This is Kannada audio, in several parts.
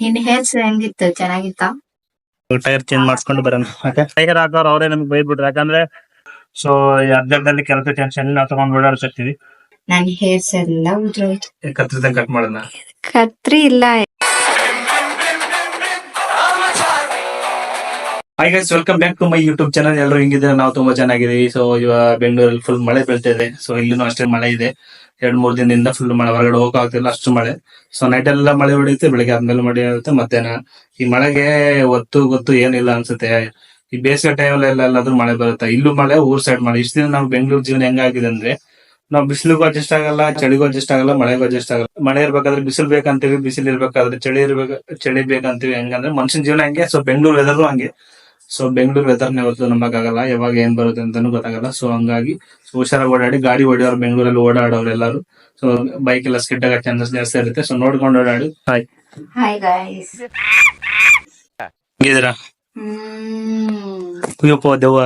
ನಿನ್ ಹೇರ್ಸ್ ಹೆಂಗಿತ್ತು? ಚೆನ್ನಾಗಿತ್ತ? ಟೈರ್ ಚೇಂಜ್ ಮಾಡಿಸ್ಕೊಂಡು ಬರೋಣ. ಟೈರ್ ಹಾಕೋರು ಅವರೇ ನಮ್ಗೆ ಬೈದ್ಬಿಟ್ರು. ಯಾಕಂದ್ರೆ ಸೊ ಅರ್ಧದಲ್ಲಿ ಕೆಲಸ ಟೆನ್ಷನ್ ನಾವು ತಗೊಂಡ್ ಓಡಾಡ್ತಿರ್ತೀವಿ ನನ್ ಹೇರ್ಸ್ ಎಲ್ಲ ಉದ್ರೋಯ್ತು ಕತ್ರಿದಂಗ್ ಕಟ್ ಮಾಡೋಣ. ಕತ್ರಿ ಇಲ್ಲ. Hi guys welcome back to my YouTube channel ಎಲ್ಲರೂ ಹಿಂಗಿದ್ರೆ ನಾವು ತುಂಬಾ ಚೆನ್ನಾಗಿದ್ದೀವಿ. ಸೊ ಇವಾಗ ಬೆಂಗಳೂರಲ್ಲಿ ಫುಲ್ ಮಳೆ ಬೀಳ್ತಾ ಇದೆ ಸೊ ಇಲ್ಲಿನೂ ಅಷ್ಟೇ ಮಳೆ ಇದೆ. ಎರಡ್, ಮೂರ್ ದಿನದಿಂದ ಫುಲ್ ಮಳೆ. ಹೊರಗಡೆ ಹೋಗಕ್ ಆಗ್ತಿಲ್ಲ, ಅಷ್ಟು ಮಳೆ. ಸೊ ನೈಟ್ ಎಲ್ಲ ಮಳೆ ಹೊಡೆಯುತ್ತೆ, ಬೆಳಿಗ್ಗೆ ಆದ್ಮೇಲೆ ಮಳೆ ಆಗುತ್ತೆ. ಮಧ್ಯಾಹ್ನ ಈ ಮಳೆಗೆ ಒತ್ತು ಗೊತ್ತು ಏನಿಲ್ಲ ಅನ್ಸುತ್ತೆ. ಈ ಬೇಸಿಗೆ ಟೈಮಲ್ಲಿ ಎಲ್ಲಾದ್ರೂ ಮಳೆ ಬರುತ್ತೆ. ಇಲ್ಲೂ ಮಳೆ, ಊರ್ ಸೈಡ್ ಮಳೆ. ಇಷ್ಟು ದಿನ ನಾವು ಬೆಂಗಳೂರು ಜೀವನ ಹೆಂಗಾಗಿದೆ ಅಂದ್ರೆ, ನಾವು ಬಿಸಿಲಿಗೂ ಅಡ್ಜಸ್ಟ್ ಆಗಲ್ಲ, ಚಳಿಗೂ ಅಡ್ಜಸ್ಟ್ ಆಗಲ್ಲ, ಮಳೆಗೂ ಅಡ್ಜಸ್ಟ್ ಆಗಲ್ಲ. ಮಳೆ ಇರ್ಬೇಕಾದ್ರೆ ಬಿಸಿಲು ಬೇಕಂತೀವಿ, ಬಿಸಿಲು ಇರ್ಬೇಕಾದ್ರೆ ಚಳಿ ಇರ್ಬೇಕು, ಚಳಿ ಬೇಕಂತೀವಿ. ಹೆಂಗಂದ್ರೆ ಮನುಷ್ಯನ ಜೀವನ ಹಂಗೆ. ಸೊ ಬೆಂಗಳೂರು ವೆದರ್ ಹಂಗೆ. ಸೊ ಬೆಂಗಳೂರು ವೆದರ್ ಯಾವತ್ತು ನಂಬಕ್ಕಾಗಲ್ಲ ಯಾವಾಗ ಏನ್ ಬರುತ್ತೆ ಅಂತಾನು ಗೊತ್ತಾಗಲ್ಲ. ಸೊ ಹಂಗಾಗಿ ಹುಷಾರಾಗಿ ಓಡಾಡಿ ಗಾಡಿ ಹೊಡೆಯೋರು ಬೆಂಗಳೂರಲ್ಲಿ ಓಡಾಡೋರು ಎಲ್ಲರೂ. ಸೊ ಬೈಕ್ ಎಲ್ಲ ಸ್ಕಿಡ್ ಆಗೋ ಚಾನ್ಸಸ್ ಜಾಸ್ತಿ ಇರುತ್ತೆ. ಸೊ ನೋಡ್ಕೊಂಡು ಓಡಾಡಿ. ಹಾಯ್ ಹಾಯ್ ಗಾಯ್ಸ್ ಹೆಂಗಿದ್ದೀರಾ? ಹ್ಮ್. ಅಯ್ಯಪ್ಪ ದೆವ್ವ.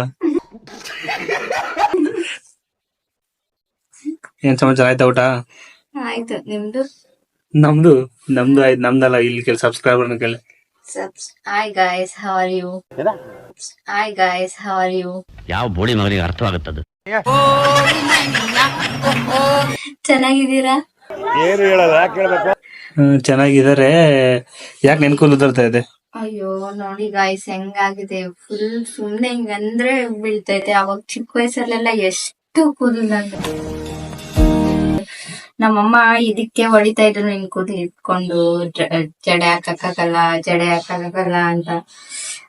ಏನ್ ಸಮಾಚಾರ ಆಯ್ತಾ ಊಟ? ಆಯ್ತು. ನಿಮ್ದು? ನಮ್ದು ನಮ್ದು ಆಯ್ತು. ನಮ್ದಲ್ಲ ಇಲ್ಲಿ ಕೆಲ ಸಬ್ಸ್ಕ್ರೈಬರ್ ಕೇಳಿ. Hi guys how are you hi guys how are you ಯಾವ ಬೋಳಿ ಮಗನಿಗೆ ಅರ್ಥವಾಗುತ್ತದು ಚೆನ್ನಾಗಿದ್ದೀರಾ? ಹ್ಮ್, ಚೆನ್ನಾಗಿದಾರೆ ಯಾಕೆ ನೆನ್ಕೊಂಡು ತರ್ತಾ ಇದೆ? ಅಯ್ಯೋ ನೋಡಿ ಗಾಯ್ಸ್ ಹೆಂಗಾಗಿದೆ. ಫುಲ್ ಸುಮ್ನೆ ಹಿಂಗಂದ್ರೆ ಬೀಳ್ತೈತೆ. ಅವಾಗ ಚಿಕ್ಕ ವಯಸ್ಸಲ್ಲೆಲ್ಲ ಎಷ್ಟು ಕೂದಲು ನಮ್ಮಮ್ಮ ಇದಕ್ಕೆ ಹೊಡಿತಾ ಇದ್ರು ನಿನ್ ಕೂದಲು ಇಟ್ಕೊಂಡು ಜಡೆ ಹಾಕಕ್ಕಾಗಲ್ಲ ಜಡೆ ಹಾಕಕ್ಕಾಗಲ್ಲ ಅಂತ.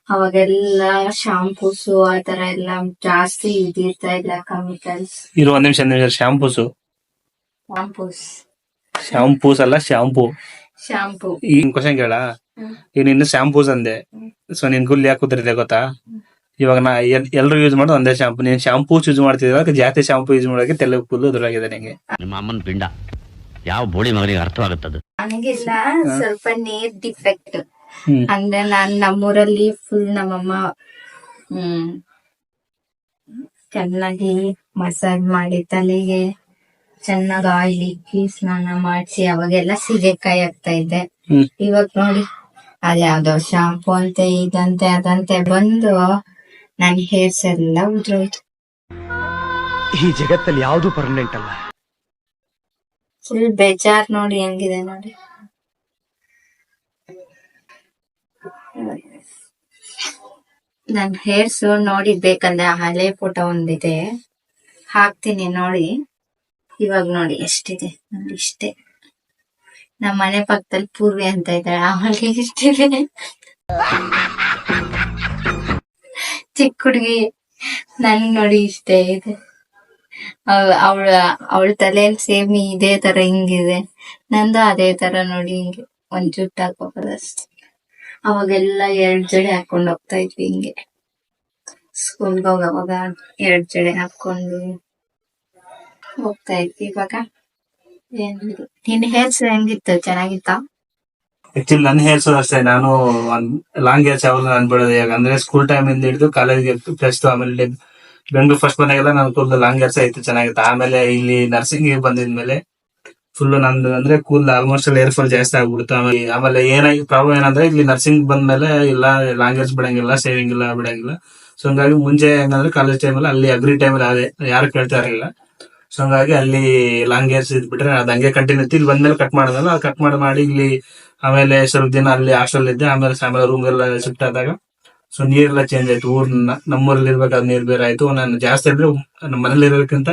ಅವಾಗೆಲ್ಲ ಶಾಂಪೂಸ್ ಆ ತರ ಎಲ್ಲ ಜಾಸ್ತಿ ಇದಿರ್ತಾ ಇಲ್ಲ ಕೆಮಿಕಲ್ಸ್ ಇರು ಒಂದ್ ನಿಮಿಷ ನಿಮಿಷ ಶಾಂಪೂಸ್ ಶಾಂಪೂಸ್ ಶಾಂಪೂಸ್ ಅಲ್ಲ ಶಾಂಪೂ ಶಾಂಪೂ ಈಗ ಕ್ವಶನ್ ಕೇಳ? ಈಗ ನಿನ್ನ ಶಾಂಪೂಸ್ ಅಂದೆ. ಸೊ ನಿನ್ ಗುಲ್ಲಿ ಯಾಕೆ ಗೊತ್ತಾ? ಇವಾಗ ನಾ ಎಲ್- ಎಲ್ರು ಯೂಸ್ ಮಾಡೋದು ಒಂದೇ ಶಾಂಪೂ ನೀನ್ ಚೂಸ್ ಯೂಸ್ ಮಾಡ್ತಿದ್ರ ಜಾತಿ ಶಾಂಪೂ ಯೂಸ್ ಮಾಡೋಕೆ ತೆಲುಗು ಕೂದಲು ಉದುರಾಗಿದೆ ನಿಂಗೆ. ನಿಮ್ಮ ಅಮ್ಮನ ಪಿಂಡ. ಯಾವ ಬೋಳಿ ಮಗನಿಗೆ ನನಗೆ ನನಗೆಲ್ಲ ಸ್ವಲ್ಪ ನೀರ್ ಡಿಫೆಕ್ಟ್ ಅಂದ್ರೆ ನಾನ್ ನಮ್ಮೂರಲ್ಲಿ ಫುಲ್ ನಮ್ಮಮ್ಮ ಹ್ಮ್ ಚೆನ್ನಾಗಿ ಮಸಾಜ್ ಮಾಡಿ ತಲೆಗೆ ಚೆನ್ನಾಗಿ ಆಯಿಲ್ ಇಕ್ಕಿ ಸ್ನಾನ ಮಾಡಿಸಿ ಅವಾಗೆಲ್ಲ ಸೀಗೆಕಾಯಿ ಆಗ್ತಾ ಇದ್ದೆ ಹ್ಮ್. ಇವಾಗ ನೋಡಿ ಅದ್ಯಾವ್ದೋ ಶಾಂಪೂ ಅಂತೆ ಇದಂತೆ ಅದಂತೆ ಬಂದು ನನ್ ಹೇರ್ಸ್ ಎಲ್ಲ ಉದ್ರೋಯ್ತು. ಈ ಜಗತ್ತಲ್ಲಿ ಯಾವುದು ಪರ್ಮನೆಂಟ್ ಅಲ್ಲ? ಫುಲ್ ಬೇಜಾರ್ ನೋಡಿ ಹೆಂಗಿದೆ ನೋಡಿ. ನನ್ ಹೇರ್ಸ್ ನೋಡಿ ಬೇಕಂದ್ರೆ ಹಳೆ ಫೋಟೋ ಒಂದಿದೆ. ಹಾಕ್ತೀನಿ ನೋಡಿ. ಇವಾಗ ನೋಡಿ ಎಷ್ಟಿದೆ. ನೋಡಿ ಇಷ್ಟೇ. ನಮ್ಮ ಮನೆ ಪಕ್ಕದಲ್ಲಿ ಪೂರ್ವಿ ಅಂತ ಇದ್ದಾಳೆ ಅವಳಿಗೆ ಇಷ್ಟಿದೆ ಚಿಕ್ಕ ಹುಡುಗಿ ನನ್ ನೋಡಿ ಇಷ್ಟ ಇದೆ. ಅವಳ ಅವಳ ತಲೆಯಲ್ಲಿ ಸೇಮ್ ಇದೇ ತರ ಹಿಂಗಿದೆ. ನಂದು ಅದೇ ತರ ನೋಡಿ ಹಿಂಗೆ. ಒಂದ್ ಜುಟ್ಟು ಅಷ್ಟೇ. ಅವಾಗೆಲ್ಲ ಎರಡ್ ಜಡೆ ಹಾಕೊಂಡ್ ಹೋಗ್ತಾ ಇದ್ವಿ ಹಿಂಗೆ. ಸ್ಕೂಲ್ಗೆ ಹೋಗವಾಗ ಎರಡ್ ಜಡೆ ಹಾಕೊಂಡು ಹೋಗ್ತಾ ಇದ್ವಿ ಇವಾಗ. ಏನಿಲ್ಲ ನಿನ್ ಹೇರ್ಸ್ ಹೆಂಗಿತ್ತು? ಚೆನ್ನಾಗಿತ್ತ? ಆಕ್ಚುಲಿ ನನ್ ಹೇಳ್ಸೋದು ಅಷ್ಟೇ ನಾನು ಲಾಂಗ್ ಏರ್ಸ್ ಯಾವಾಗ ನಾನು ಬಿಡೋದು ಯಾಕಂದ್ರೆ ಸ್ಕೂಲ್ ಟೈಮ್ ಇಂದ ಹಿಡಿದು ಕಾಲೇಜ್ಗೆ ಪ್ಲಸ್ ಟು ಆಮೇಲೆ ಬೆಂಗಳೂರು ಫಸ್ಟ್ ಬಂದಾಗೆಲ್ಲ ನಾನು ಕೂದಲು ಲಾಂಗ್ ಹೇರ್ಸ್ ಇತ್ತು ಚೆನ್ನಾಗಿತ್ತು. ಆಮೇಲೆ ಇಲ್ಲಿ ನರ್ಸಿಂಗ್ ಬಂದಿದ್ಮೇಲೆ ಫುಲ್ ನಂದು ಅಂದ್ರೆ ಕೂಲ್ ಆಲ್ಮೋಸ್ಟ್ ಏರ್ ಫಾಲ್ ಜಾಸ್ತಿ ಆಗ್ಬಿಡ್ತು. ಆಮೇಲೆ ಆಮೇಲೆ ಏನಾಗಿ ಪ್ರಾಬ್ಲಮ್ ಏನಂದ್ರೆ ಇಲ್ಲಿ ನರ್ಸಿಂಗ್ ಬಂದ್ಮೇಲೆ ಇಲ್ಲ ಲಾಂಗ್ ಬಿಡಂಗಿಲ್ಲ ಸೇವಿಂಗ್ ಇಲ್ಲ, ಬಿಡಂಗಿಲ್ಲ. ಸೊ ಹಂಗಾಗಿ ಮುಂಚೆ ಹೆಂಗಂದ್ರೆ ಕಾಲೇಜ್ ಟೈಮಲ್ಲಿ ಅಲ್ಲಿ ಅಗ್ರಿ ಟೈಮಲ್ಲಿ ಅದೇ. ಯಾರು ಕೇಳ್ತಾ ಇರಲಿಲ್ಲ. ಸೊ ಹಂಗಾಗಿ ಅಲ್ಲಿ ಲಾಂಗ್ ಹೇರ್ಸ್ ಇದ್ಬಿಟ್ರೆ ಅದು ಹಂಗೆ ಕಂಟಿನ್ಯೂ ಇಲ್ಲಿ ಬಂದ್ಮೇಲೆ ಕಟ್ ಮಾಡೋದಲ್ಲ ಅದು ಕಟ್ ಮಾಡಿ ಮಾಡಿ ಇಲ್ಲಿ ಆಮೇಲೆ ಸ್ವಲ್ಪ ದಿನ ಅಲ್ಲಿ ಹಾಸ್ಟೆಲ್ ಇದ್ದೆ, ಆಮೇಲೆ ಆಮೇಲೆ ರೂಮ್ ಎಲ್ಲ ಶಿಫ್ಟ್ ಆದಾಗ ಸೊ ನೀರೆಲ್ಲ ಚೇಂಜ್ ಆಯ್ತು. ಊರ್ನ, ನಮ್ಮೂರಲ್ಲಿ ಇರ್ಬೇಕಾದ್ರೆ ನೀರ್ ಬೇರೆ ಆಯ್ತು. ನಾನು ಜಾಸ್ತಿ ಅಂದ್ರೆ ನಮ್ಮ ಮನೇಲಿ ಇರೋದಕ್ಕಿಂತ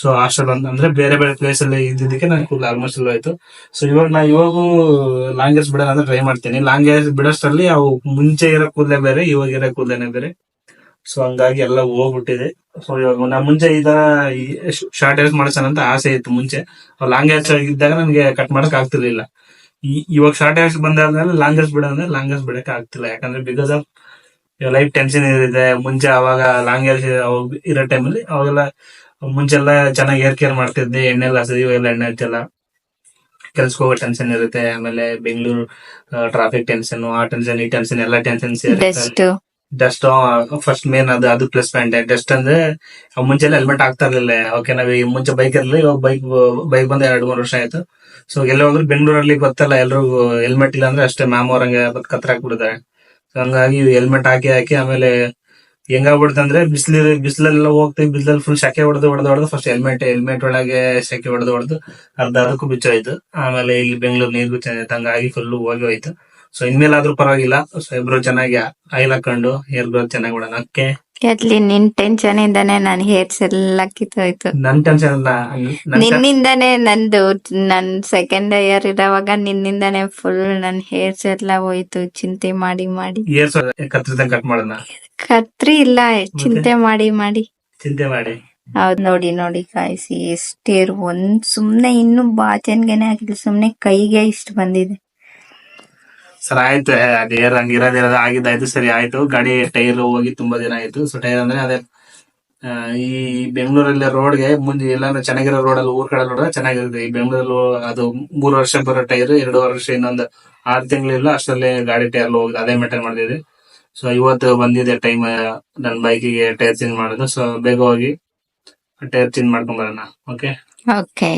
ಸೊ ಹಾಸ್ಟೆಲ್ ಅಂತ ಅಂದ್ರೆ ಬೇರೆ ಬೇರೆ ಪ್ಲೇಸ್ ಅಲ್ಲಿ ಇದ್ದಿದ್ದಕ್ಕೆ ನಾನು ಫುಲ್ ಆಲ್ಮೋಸ್ಟ್ ಎಲ್ಲ ಆಯ್ತು. ಸೊ ಇವಾಗ ನಾ ಇವಾಗೂ ಲಾಂಗೇಜ್ ಬಿಡೋಣ ಅಂದ್ರೆ ಟ್ರೈ ಮಾಡ್ತೀನಿ. ಲಾಂಗೇಜ್ ಬಿಡೋಷ್ಟರಲ್ಲಿ ಅವು ಮುಂಚೆ ಇರೋ ಕೂದಲೇ ಬೇರೆ, ಇವಾಗ ಇರೋ ಕೂದಲೇನೆ ಬೇರೆ. ಸೊ ಹಂಗಾಗಿ ಎಲ್ಲ ಹೋಗ್ಬಿಟ್ಟಿದೆ. ಸೊ ಇವಾಗ ನಾ ಮುಂಚೆ ತರ ಶಾರ್ಟ್ ಹೇರ್ಸ್ ಮಾಡ್ಸೋಣ ಅಂತ ಆಸೆ ಇತ್ತು ಮುಂಚೆ. ಲಾಂಗ್ ಹೇರ್ಸ್ ಇದ್ದಾಗ ನನಗೆ ಕಟ್ ಮಾಡಕ್ ಆಗ್ತಿರ್ಲಿಲ್ಲ. ಇವಾಗ ಶಾರ್ಟ್ ಹೇರ್ಸ್ ಬಂದಾದ್ಮೇಲೆ ಲಾಂಗ್ ಹೇರ್ಸ್ ಬಿಡೋದ್ರೆ ಲಾಂಗ್ ಹೇರ್ಸ್ ಬಿಡಕ್ ಆಗ್ತಿಲ್ಲ. ಯಾಕಂದ್ರೆ ಬಿಕಾಸ್ ಆಫ್ ಲೈಫ್ ಟೆನ್ಷನ್ ಇರುತ್ತೆ. ಮುಂಚೆ ಅವಾಗ ಲಾಂಗ್ ಹೇರ್ಸ್ ಇರೋ ಟೈಮಲ್ಲಿ ಅವಾಗೆಲ್ಲ ಮುಂಚೆ ಎಲ್ಲ ಚೆನ್ನಾಗಿ ಹೇರ್ ಕೇರ್ ಮಾಡ್ತಿದ್ದೆ. ಎಣ್ಣೆ ಎಲ್ಲ ಹಚ್ಚೋದು ಇವಾಗೆಲ್ಲ ಎಣ್ಣೆ ಹಚ್ಚಲ್ಲ. ಕೆಲ್ಸಕ್ಕೆ ಹೋಗೋ ಟೆನ್ಷನ್ ಇರುತ್ತೆ. ಆಮೇಲೆ ಬೆಂಗಳೂರು ಟ್ರಾಫಿಕ್ ಟೆನ್ಷನ್ ಆ ಟೆನ್ಷನ್ ಈ ಟೆನ್ಷನ್ ಎಲ್ಲ ಟೆನ್ಷನ್ ಸೇರುತ್ತೆ. ಡಸ್ಟ್ ಫಸ್ಟ್ ಮೇನ್ ಅದು ಅದು ಪ್ಲಸ್ ಪಾಯಿಂಟ್ ಡಸ್ಟ್ ಅಂದ್ರೆ ಮುಂಚೆ ಹೆಲ್ಮೆಟ್ ಹಾಕ್ತಾ ಇರ್ಲಿಲ್ಲ ಓಕೆ ನಾವ್ ಮುಂಚೆ ಬೈಕ್ ಇರಲಿಲ್ಲ, ಇವಾಗ ಬೈಕ್ ಬೈಕ್ ಬಂದ ಎರಡ್, ಮೂರು ವರ್ಷ ಆಯ್ತು. ಸೊ ಎಲ್ಲ ಹೋದ್ರು ಬೆಂಗಳೂರಲ್ಲಿ ಗೊತ್ತಲ್ಲ, ಎಲ್ರಿಗೂ ಹೆಲ್ಮೆಟ್ ಇಲ್ಲ ಅಂದ್ರೆ ಅಷ್ಟೇ ಮ್ಯಾಮ್ ಅವ್ರಂಗೆ ಕತ್ರ ಹಾಕ್ಬಿಡ್ತಾರೆ ಸೊ ಹಂಗಾಗಿ ಹೆಲ್ಮೆಟ್ ಹಾಕಿ ಹಾಕಿ, ಆಮೇಲೆ ಹೆಂಗಾಗ್ಬಿಡ್ತಂದ್ರೆ ಬಿಸಿಲು ಬಿಸಿಲೆಲ್ಲ ಹೋಗ್ತೀವಿ, ಬಿಸಿಲಲ್ಲಿ ಫುಲ್ ಸೆಕೆ ಹೊಡೆದು ಹೊಡೆದು ಹೊಡೆದು ಫಸ್ಟ್ ಹೆಲ್ಮೆಟ್ ಹೆಲ್ಮೆಟ್ ಒಳಗೆ ಸೆಕೆ ಹೊಡೆದು ಹೊಡೆದು ಅರ್ಧ ಅದಕ್ಕೂ ಬಿಚ್ಚೋಯ್ತು. ಆಮೇಲೆ ಇಲ್ಲಿ ಬೆಂಗಳೂರು ನೀರು ಬಿಚ್ಚಾಯ್ತು ಹಂಗಾಗಿ ಫುಲ್ ಹೋಗಿ ಹೋಯ್ತು. ಸೊ ಇನ್ಮೇಲಾದ್ರೂ ಪರವಾಗಿಲ್ಲ. ಸೊ ಇಬ್ರು ಚೆನ್ನಾಗಿ ಆಯಿಲ್ ಹಾಕೊಂಡು ಹೇರ್ ಗ್ರೋತ್ ಚೆನ್ನಾಗಿ ಬಿಡೋಣ ಅದಕ್ಕೆ ಎಲ್ಲಿ ನಿನ್ ಟೆನ್ಷನ್ ಇಂದಾನೆ ನನ್ ಹೇರ್ಸ್ ಎಲ್ಲ ಕಿತ್ತೋಯ್ತು. ನನ್ ಟೆನ್ಷನ್ ಇಲ್ಲ ನನ್ ನಿನ್ನಿಂದಾನೆ ನಂದು ನನ್ ಸೆಕೆಂಡ್ ಇಯರ್ ಇರೋವಾಗ ನಿನ್ನಿಂದಾನೆ ಫುಲ್ ನನ್ ಹೇರ್ಸ್ ಎಲ್ಲ ಹೋಯ್ತು. ಚಿಂತೆ ಮಾಡಿ ಮಾಡಿ. ಹೇರ್ಸ್ ಕತ್ರಿದಂಗ್ ಕಟ್ ಮಾಡೋಣ? ಕತ್ರಿ ಇಲ್ಲ ಚಿಂತೆ ಮಾಡಿ ಮಾಡಿ. ಚಿಂತೆ ಮಾಡಿ. ಹೌದ್ ನೋಡಿ ನೋಡಿ ಕಾಯಿಸಿ ಎಷ್ಟೇರ್ ಒಂದ್ ಸುಮ್ನೆ ಇನ್ನು ಬಾಚನ್ಗೆನೆ ಹಾಕಿಲ್ಲ ಸುಮ್ನೆ ಕೈಗೆ ಇಷ್ಟು ಬಂದಿದೆ. ಸರ್, ಆಯ್ತು. ಅದ್ ಹಂಗ ಇರೋದಿರೋದ ಆಗಿದ್ದಾಯ್ತು ಸರಿ, ಆಯ್ತು. ಗಾಡಿ ಟೈರ್ ಹೋಗಿ ತುಂಬಾ ದಿನ ಆಯ್ತು. ಸೊ ಟೈರ್ ಅಂದ್ರೆ ಅದೇ ಈ ಬೆಂಗಳೂರಲ್ಲಿ ರೋಡ್ಗೆ ಮುಂದೆ ಎಲ್ಲಾನು ಚೆನ್ನಾಗಿರೋ ರೋಡಲ್ಲಿ, ಊರ್ ಕಡೆ ನೋಡಿದ್ರೆ ಚೆನ್ನಾಗಿರುತ್ತೆ. ಈ ಬೆಂಗಳೂರಲ್ಲಿ ಅದು ಮೂರು ವರ್ಷ ಬರೋ ಟೈರ್, ಎರಡು ವರ್ಷ ಇನ್ನೊಂದು ಆರು ತಿಂಗಳಿಲ್ಲ, ಅಷ್ಟರಲ್ಲಿ ಗಾಡಿ ಟೈರ್ ಹೋಗಿ ಅದೇ ಮೇಂಟೈನ್ ಮಾಡ್ತಿದ್ವಿ. ಸೊ ಇವತ್ತು ಬಂದಿದೆ ಟೈಮ್ ನನ್ನ ಬೈಕಿಗೆ ಟೈರ್ ಚೇಂಜ್ ಮಾಡೋದು ಸೊ ಬೇಗ ಹೋಗಿ ಟೈರ್ ಚೇಂಜ್ ಮಾಡ್ಕೊಂಡ್ ಬರೋಣ. ಓಕೆ ಓಕೆ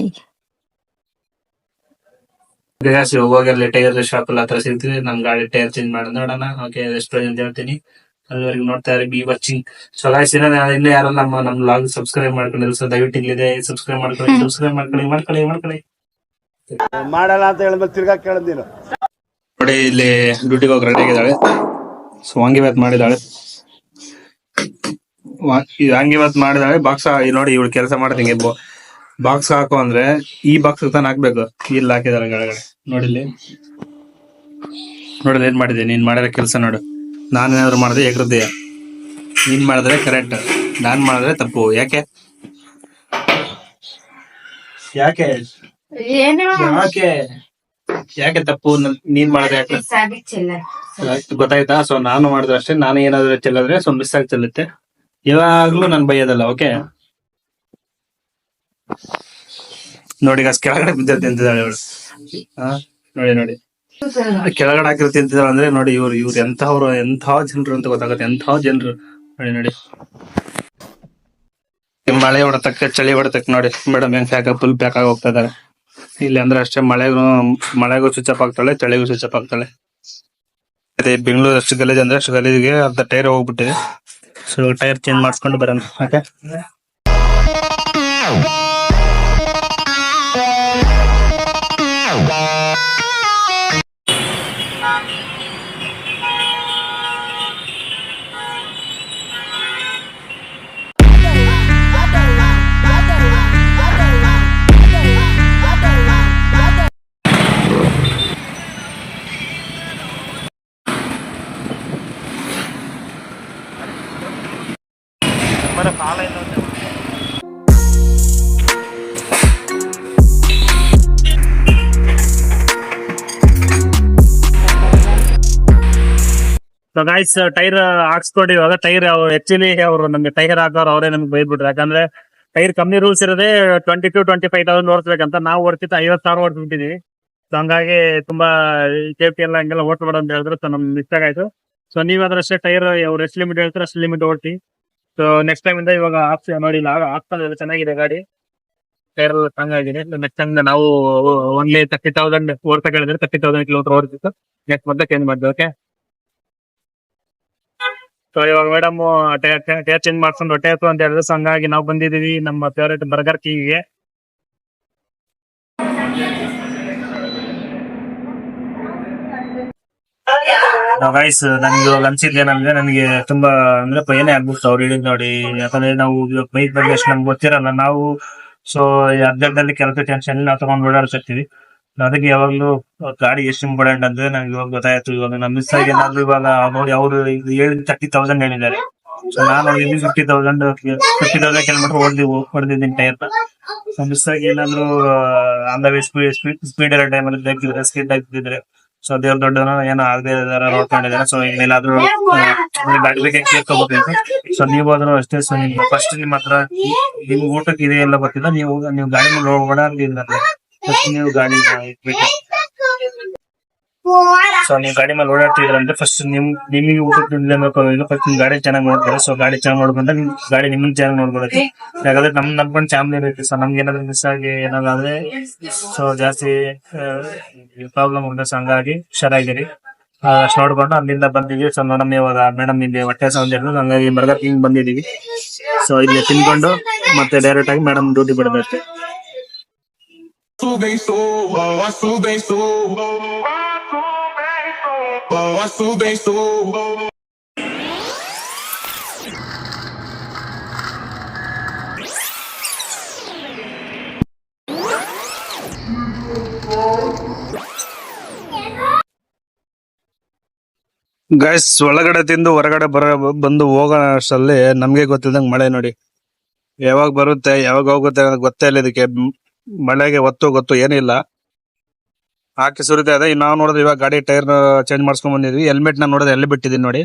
ಬೇಗ ಸಿ- ಹೋಗಿ ಅಲ್ಲಿ ಟೈರ್ ಶಾಪ್ ಅಲ್ಲಿ ಹತ್ರ ಸಿಗ್ತೀವಿ ನಮ್ ಗಾಡಿ ಟೈರ್ ಚೇಂಜ್ ಮಾಡೋಣ ನೋಡೋಣ ಓಕೆ ಎಷ್ಟು ಅಂತ ಹೇಳ್ತೀನಿ ಅಲ್ಲಿವರೆಗೆ ನೋಡ್ತಾ ಇರಿ ಬಿ ವಾಚಿಂಗ್ ಸೊ ಗಾಯ್ಸ್ ಇನ್ನೂ ಯಾರು ನಮ್ಮ ನಮ್ ಲಾಗ್ ಸಬ್ಸ್ಕ್ರೈಬ್ ಮಾಡ್ಕೊಂಡಿಲ್ಲ ಸೊ ದಯವಿಟ್ಟು ಇಲ್ಲಿದೆ ಸಬ್ಸ್ಕ್ರೈಬ್ ಮಾಡ್ಕೊಳ್ಳಿ ಸಬ್ಸ್ಕ್ರೈಬ್ ಮಾಡ್ಕೊಳ್ಳಿ ಮಾಡ್ಕೊಳ್ಳಿ ಮಾಡ್ಕೊಳ್ಳಿ ಮಾಡಲ್ಲ ಅಂತ ಹೇಳಿದ್ಮೇಲೆ ತಿರ್ಗಾ ಕೇಳದ್ ನೀನು. ನೋಡಿ ಇಲ್ಲಿ ಡ್ಯೂಟಿಗೆ ಹೋಗಿ ರೆಡಿ ಆಗಿದ್ದಾಳೆ. ಸೊ ವಾಂಗಿಬಾತ್ ಮಾಡಿದಾಳೆ ವಾಂಗಿಬಾತ್ ಮಾಡಿದಾಳೆ. ಬಾಕ್ಸ್ ನೋಡಿ ಇವಳು ಕೆಲಸ ಮಾಡ್ದಂಗೆ ಬಾಕ್ಸ್ ಹಾಕು ಅಂದ್ರೆ ಈ ಬಾಕ್ಸ್ ತಾನ ಹಾಕ್ಬೇಕು. ಇಲ್ಲಿ ಹಾಕಿದಾರೆ ಕೆಳಗಡೆ. ನೋಡಿಲ್ಲಿ ನೋಡಿಲ್ಲ ಏನ್ ಮಾಡಿದೆ? ನೀನ್ ಮಾಡಿರೋ ಕೆಲಸ ನೋಡು. ನಾನೇನಾದ್ರು ಮಾಡಿದೆ ಏಕೃದಯ ನೀನ್ ಮಾಡಿದ್ರೆ ಕರೆಕ್ಟ್ ನಾನ್ ಮಾಡಿದ್ರೆ ತಪ್ಪು. ಯಾಕೆ? ಯಾಕೆ? ಯಾಕೆ? ಯಾಕೆ ತಪ್ಪು? ನನ್- ಮಾಡಿದ್ರೆ ಯಾಕೆ? ಗೊತ್ತಾಯ್ತಾ? ಸೊ ನಾನು ಮಾಡಿದ್ರೆ ಅಷ್ಟೇ ನಾನು ಏನಾದ್ರು ಚೆಲ್ಲದ್ರೆ ಸೊ ಮಿಸ್ ಆಗಿ ಚೆಲ್ಲುತ್ತೆ. ಯಾವಾಗ್ಲೂ ನಾನು ಬೈಯೋದಲ್ಲ ಓಕೆ ನೋಡಿ ಈಗ ಕೆಳಗಡೆ ಬಿದ್ದ ತಿಂತಿದ್ದಾಳೆ ಇವಳು. ನೋಡಿ ನೋಡಿ. ಕೆಳಗಡೆ ಹಾಕಿರೋ ತಿಂತಿದ್ದಾಳೆ ಅಂದ್ರೆ ನೋಡಿ ಇವ್ರು ಇವ್ರು ಎಂತವ್ರು ಎಂಥ ಜನರು ಅಂತ ಗೊತ್ತಾಗುತ್ತೆ. ಎಂಥ ಜನರು. ನೋಡಿ ನೋಡಿ. ಮಳೆ ಹೊಡತಕ್ಕ, ಚಳಿ ಹೊಡತಕ್ಕ ನೋಡಿ. ಮೇಡಮ್ ಹೆಂಗ್ ಪ್ಯಾಕ್ ಫುಲ್ ಪ್ಯಾಕ್ ಆಗಿ ಹೋಗ್ತಾ ಇದಾರೆ ಇಲ್ಲಿ ಅಂದ್ರೆ ಅಷ್ಟೇ ಮಳೆಗೂ ಮಳೆಗೂ ಸ್ವಿಚ್ ಅಪ್ ಆಗ್ತಾಳೆ, ಚಳಿಗೂ ಸ್ವಿಚ್ ಅಪ್ ಆಗ್ತಾಳೆ. ಅದೇ ಬೆಂಗಳೂರು ಅಷ್ಟು ಗಲೀಜ್ ಅಂದ್ರೆ ಅಷ್ಟು ಗಲೀಜಿಗೆ ಅರ್ಧ ಟೈರ್ ಹೋಗ್ಬಿಟ್ಟಿದೆ. ಸೊ ಟೈರ್ ಚೇಂಜ್ ಮಾಡಿಸ್ಕೊಂಡು ಬರೋಣ ಗಾಯ್ಸ್ ಟೈರ್ ಹಾಕ್ಸ್ಕೊಂಡು ಇವಾಗ ಟೈರ್ ಆಕ್ಚುಲಿ ಅವರು ನಮ್ಗೆ ಟೈರ್ ಹಾಕೋರು ಅವರೇ ನಮ್ಗೆ ಬೈದ್ಬಿಟ್ರು. ಯಾಕಂದ್ರೆ ಟೈರ್ ಕಮ್ಮಿ ರೂಲ್ಸ್ ಇರೋದೇ twenty two twenty five thousand ಓಡಿಸ್ಬೇಕಂತ ನಾವು ಓಡ್ತಿತ್ತು ಐವತ್ತು ಸಾವಿರ ಓಡಿಸ್ಬಿಟ್ಟಿದ್ವಿ. ಸೊ ಹಂಗಾಗಿ ತುಂಬಾ ಸೇಫ್ಟಿ ಎಲ್ಲ ಹಂಗೆಲ್ಲ ಓಟ್ಬೇಡ ಅಂತ ಹೇಳಿದ್ರು. ಸೊ ನಮ್ಗೆ ಮಿಸ್ಟೇಕ್ ಆಯ್ತು. ಸೊ ನೀವಾದ್ರೆ ಅಷ್ಟೇ ಟೈರ್ ಅವ್ರು ಎಷ್ಟು ಲಿಮಿಟ್ ಹೇಳ್ತಾರೆ ಅಷ್ಟು ಲಿಮಿಟ್ ಓಡ್ತಿ ಸೊ ನೆಕ್ಸ್ಟ್ ಟೈಮ್ ಇಂದ ಇವಾಗ ಹಾಕ್ಸಿ ನೋಡಿಲ್ಲ ಹಾಕ್ತಾ ಚೆನ್ನಾಗಿದೆ ಗಾಡಿ. ಟೈರ್ ಎಲ್ಲ ಸ್ಟ್ರಾಂಗ್ ಆಗಿದೆ. ನೆಕ್ಸ್ಟ್ ಟೈಮ್ ನಾವು ಓನ್ಲಿ ತರ್ಟಿ ತೌಸಂಡ್ ಓಡ್ತಾ ಕೇಳಿದ್ರೆ ತರ್ಟಿ ತೌಸಂಡ್ ಕಿಲೋಮೀಟರ್ ಓಡ್ತಿತ್ತು ನೆಕ್ಸ್ಟ್ ಮತ್ತೆ ಚೇಂಜ್ ಮಾಡಿದ್ವಿ ಓಕೆ ಸೊ ಇವಾಗ ಮೇಡಮ್ ಟೇರ್ ಚೇಂಜ್ ಮಾಡ್ಕೊಂಡು ಹೊಟ್ಟೆ ಆಯ್ತು ಅಂತ ಹೇಳಿದ್ರು ಸೊ ಹಂಗಾಗಿ ನಾವು ಬಂದಿದೀವಿ ನಮ್ಮ ಫೇವ್ರೇಟ್ ಬರ್ಗರ್ ಕಿಂಗ್ಗೆ ಗೈಸ್ ನನ್ಗೆ ಇವಾಗ ಅನ್ಸಿದ್ ಏನಂದ್ರೆ ನನಗೆ ತುಂಬಾ ಅಂದ್ರೆ ಏನೇ ಆಗ್ಬಿಡ್ತು ಅವ್ರು ಹೇಳಿದ್ ನೋಡಿ. ಯಾಕಂದ್ರೆ ನಾವು ಇವಾಗ ಬೈಕ್ ಬಗ್ಗೆ ಅಷ್ಟು ನಮ್ಗೆ ಗೊತ್ತಿರಲ್ಲ. ನಾವು ಸೊ ಅರ್ಧದಲ್ಲಿ ಕೆಲಸ ಟೆನ್ಷನ್ ನಾವು ತಗೊಂಡ್ ಓಡಾಡ್ತಿರ್ತೀವಿ ಅದಕ್ಕೆ ಯಾವಾಗ್ಲೂ ಗಾಡಿ ಎಷ್ಟು ಇಂಪಾರ್ಟೆಂಟ್ ಅಂದ್ರೆ ನಂಗೆ ಇವಾಗ ಗೊತ್ತಾಯ್ತು, ಇವಾಗ ನಮ್ಮ ಮಿಸ್ ಆಗಿ ಏನಾದ್ರು ಇವಾಗ ನೋಡಿ ಅವರು ಏಳು ತರ್ಟಿ ತೌಸಂಡ್ ಹೇಳಿದ್ದಾರೆ. ನಾನು ಇಲ್ಲಿ fifty thousand fifty thousand kilometre ಓಡ್ದಿ ಹೊಡೆದಿದ್ದೀನಿ ಟೈರ್ ಸೊ ಮಿಸ್ ಆಗಿ ಏನಾದ್ರು on the way speed speed speed ಇರೋ ಟೈಮಲ್ಲಿ ಬೇಕಿದ್ರೆ ಸ್ಕಿಡ್ ಆಗ್ತಿದ್ರೆ ಸೊ ದೇವ್ರ ದೊಡ್ಡ ಏನೋ ಆಗದೆ ಇದಾರೆ ನೋಡ್ಕೊಂಡಿದ್ದಾರೆ ಸೊ ಏನಾದ್ರು ಗಾಡಿ ಬೇಕೆ ಕೇಳ್ಕೋಬೇಕು ಸೊ ನೀವು ಆದ್ರೂ ಅಷ್ಟೇ ಸೊ ನಿಮ್ ಫಸ್ಟ್ ನಿಮ್ ಹತ್ರ, ನಿಮ್ ಊಟಕ್ಕೆ ಇದೆ ಎಲ್ಲ ಗೊತ್ತಿಲ್ಲ, ನೀವು ನೀವು ಗಾಡಿ ಮೇಲೆ ಓಡಾಡ್ತಿದ್ರೆ ಫಸ್ಟ್ ನೀವು ಗಾಡಿ ಸೊ ನೀವು ಗಾಡಿ ಮೇಲೆ ಓಡಾಡ್ತಿದ್ರ ಅಂದ್ರೆ ಫಸ್ಟ್ ನಿಮ್ ನಿಮಗೆ ಊಟಕ್ಕೆ ದುಡ್ಡು ಫಸ್ಟ್ ನಿಮ್ ಗಾಡಿ ಚೆನ್ನಾಗಿ ನೋಡ್ತಾರೆ ಸೊ ಗಾಡಿ ಚೆನ್ನಾಗಿ ನೋಡ್ಕೊಂಡ್ರೆ ನಿಮ್ ಗಾಡಿ ನಿಮ್ಮನ್ನ ಚೆನ್ನಾಗಿ ನೋಡ್ಕೊಳಕ್ಕೆ ಯಾಕಂದ್ರೆ ನಮ್ ನಮ್ಕೊಂಡು ಫ್ಯಾಮಿಲಿ ಇರುತ್ತೆ ಸೊ ನಮ್ಗೆ ಏನಾದ್ರು ಮಿಸ್ ಆಗಿ ಏನಾದ್ರೆ ಸೊ ಜಾಸ್ತಿ ಪ್ರಾಬ್ಲಮ್ ಉಂಟು. ಸೊ ಹಂಗಾಗಿ ಹುಷಾರಾಗಿರಿ. ಅಷ್ಟು ನೋಡ್ಕೊಂಡು ಅಲ್ಲಿಂದ ಬಂದಿದ್ವಿ ಸೊ ಮೇಡಮ್ ಇವಾಗ ಮೇಡಮ್ ಇಲ್ಲಿ ಹೊಟ್ಟೆ ಸೌಂಡ್ ಇರೋದು ಹಂಗಾಗಿ ಬರ್ಗರ್ ಕಿಂಗ್ ಬಂದಿದೀವಿ ಸೊ ಇಲ್ಲಿ ತಿನ್ಕೊಂಡು ಮತ್ತೆ ಡೈರೆಕ್ಟ್ ಆಗಿ ಮೇಡಮ್ ಡ್ಯೂಟಿ ಬಿಡಬೇಕು. ಗೈಸ್ ಒಳಗಡೆ ತಿಂದು ಹೊರಗಡೆ ಬರ, ಬಂದು ಹೋಗೋ ಅಷ್ಟರಲ್ಲಿ ನಮ್ಗೆ ಗೊತ್ತಿಲ್ದಂಗ್ ಮಳೆ ನೋಡಿ. ಯಾವಾಗ ಬರುತ್ತೆ, ಯಾವಾಗ ಹೋಗುತ್ತೆ ಗೊತ್ತೇ ಇಲ್ಲ ಇದಕ್ಕೆ. ಮಳೆಗೆ ಒತ್ತು ಗೊತ್ತು ಏನಿಲ್ಲ. ಹಾಕಿ ಸುರಿತಾ ಇದೆ. ನಾವು ನೋಡಿದ್ರೆ ಇವಾಗ ಗಾಡಿ ಟೈರ್ ಚೇಂಜ್ ಮಾಡ್ಸ್ಕೊಂಡ್ ಬಂದಿದ್ವಿ. ಹೆಲ್ಮೆಟ್ನ ನೋಡಿದ್ರೆ ಎಲ್ಲಿ ಬಿಟ್ಟಿದ್ದೀನಿ ನೋಡಿ.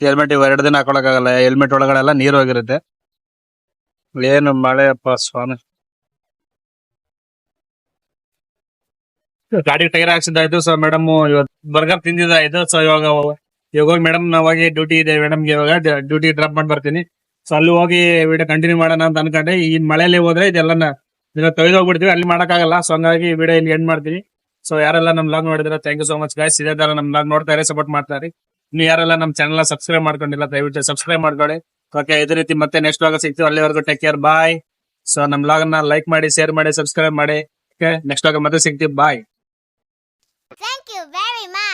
ಹೆಲ್ಮೆಟ್ ಇವಾಗ ಎರಡು ದಿನ ಹಾಕೊಳಕ್ಕಾಗಲ್ಲ. ಹೆಲ್ಮೆಟ್ ಒಳಗಡೆ ಎಲ್ಲ ನೀರು ಹೋಗಿರುತ್ತೆ. ಏನು ಮಳೆ ಅಪ್ಪ ಸ್ವಾಮಿ. ಗಾಡಿ ಟೈರ್ ಹಾಕ್ಸಿದ್ದಾಯ್ತು ಸೊ ಮೇಡಮ್ ಇವತ್ತು ಬರ್ಗರ್ ತಿಂದಿದ್ದಾಯ್ತು ಸೊ ಇವಾಗ ಇವಾಗ ಹೋಗಿ ಮೇಡಮ್ ನಾವಾಗಿ ಡ್ಯೂಟಿ ಇದೆ ಮೇಡಮ್ಗೆ ಇವಾಗ. ಡ್ಯೂಟಿ ಡ್ರಾಪ್ ಮಾಡಿ ಬರ್ತೀನಿ ಸೊ ಅಲ್ಲಿ ಹೋಗಿ ವಿಡಿಯೋ ಕಂಟಿನ್ಯೂ ಮಾಡೋಣ ಅಂತ ಅನ್ಕೊಂಡೆ. ಈ ಮಳೆಯಲ್ಲಿ ಹೋದ್ರೆ ಇದೆಲ್ಲ ಇದನ್ನ ತೊಯ್ದು ಹೋಗ್ಬಿಡ್ತೀವಿ ಅಲ್ಲಿ ಮಾಡಕ್ಕಾಗಲ್ಲ. ಸೊ ಹಂಗಾಗಿ ವಿಡಿಯೋ ಇಲ್ಲಿ ಎಂಡ್ ಮಾಡ್ತೀನಿ. ಸೊ ಯಾರೆಲ್ಲ ನಮ್ ಲಾಗ್ ನೋಡಿದ್ರೆ thank you so much guys ಇದೇ ತರ ನಮ್ ಲಾಗ್ ನೋಡ್ತಾ ಇರಿ ಸಪೋರ್ಟ್ ಮಾಡ್ತಾರೆ ಇನ್ನು ಯಾರೆಲ್ಲ ನಮ್ ಚಾನಲ್ ಸಬ್ಸ್ಕ್ರೈಬ್ ಮಾಡ್ಕೊಂಡಿಲ್ಲ, ದಯವಿಟ್ಟು ಸಬ್ಸ್ಕ್ರೈಬ್ ಮಾಡ್ಕೊಳ್ಳಿ. ಓಕೆ ಇದೇ ರೀತಿ ಮತ್ತೆ ನೆಕ್ಸ್ಟ್ ಲಾಗ್ ಸಿಗ್ತೀವಿ. ಅಲ್ಲಿವರೆಗೂ ಟೇಕ್ ಕೇರ್ ಬಾಯ್ ಸೊ ನಮ್ ಲಾಗ್ನ ಲೈಕ್ ಮಾಡಿ ಶೇರ್ ಮಾಡಿ ಸಬ್ಸ್ಕ್ರೈಬ್ ಮಾಡಿ. ಓಕೆ ನೆಕ್ಸ್ಟ್ ಲಾಗ್ ಮತ್ತೆ ಸಿಗ್ತೀವಿ. Bye you very very